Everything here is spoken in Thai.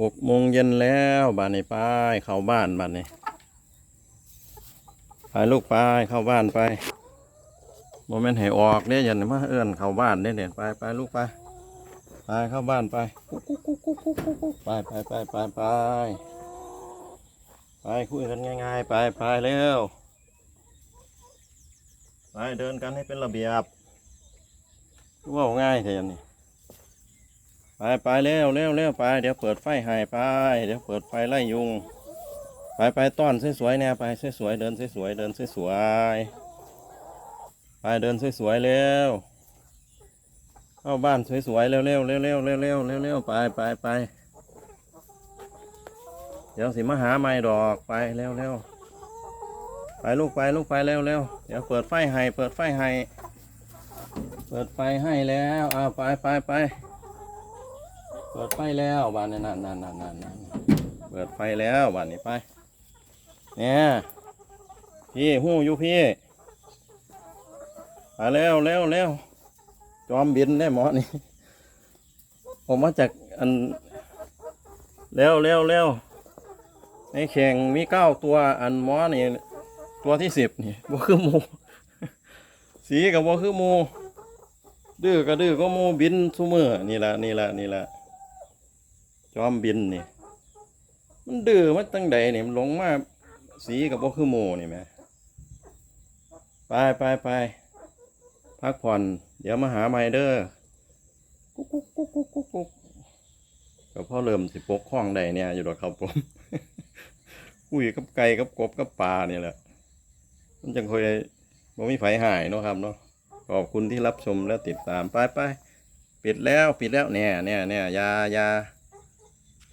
หกโมงเย็นแล้วบ้านนี้ไปเข้าบ้านบ้านนี้ไปลูกไปเข้าบ้านไปโมเมนต์ให้ออกเนี่ยอย่ามาเอื้อนเข้าบ้านเนี่ยเนี่ยไปไปลูกไปไปเข้าบ้านไปกุ๊กกุ๊กกุ๊กกุ๊กไปไปไปไปไปไปคุยกันง่ายๆ ไปไปเร็วไปเดินกันให้เป็นระเบียบว่าง่ายเท่านี้ ไปไปเร็วเร็วเร็วไป เดี๋ยวเปิดไฟให้ไป เดี๋ยวเปิดไฟไล่ยุง ไปไปต้อนสวยๆแน่ไปสวยๆเดินสวยๆเดินสวยๆไปเดินสวยๆเร็วเข้าบ้านสวยๆเร็วเร็วเร็วเร็วเร็วเร็วเร็วไปไปไปเดี๋ยวสิมาหาไม้ดอกไปเร็วเร็วไปลูกไปลูกไปเร็วเร็วเดี๋ยวเปิดไฟให้เปิดไฟให้เปิดไฟให้แล้วเอาไปไปไป ปิดไฟแล้วบ้านนี้นั่นนั่นนั่นนั่นนั่นเปิดไฟแล้วบ้านนี้ไป เนี่ยพี่หู้อยู่พี่มาเร็วเร็วเร็วจอมบินได้หมอนี่ผมมาจากอันเร็วเร็วเร็วในแข่งมีเก้าตัวอันหมอนี่ตัวที่สิบนี่บ่คือหมูสีกับบ่คือหมูดื้อก็ดื้อก็หมูบินซุมือนี่ละนี่ละนี่ละ จอมบินนี่ มันดื้อมาตั้งใดนี่มันหลงมาสีกับบ่คือหมูนี่แหม่ไปไปไปพักผ่อน เดี๋ยวมาหาไมเดอร์กุ๊กกุ๊กกุ๊กกุ๊กกุ๊กกุ๊กก็พ่อเริ่มสิปกคล้องได้เนี่ยอยู่ดอกครับผมคุยกับไก่กับกบกับปลาเนี่ยแหละ มันจังคอยบ่มีไฟหายเนาะครับเนาะขอบคุณที่รับชมและติดตามไปไปปิดแล้วปิดแล้วเนี่ยเนี่ยเนี่ยยายา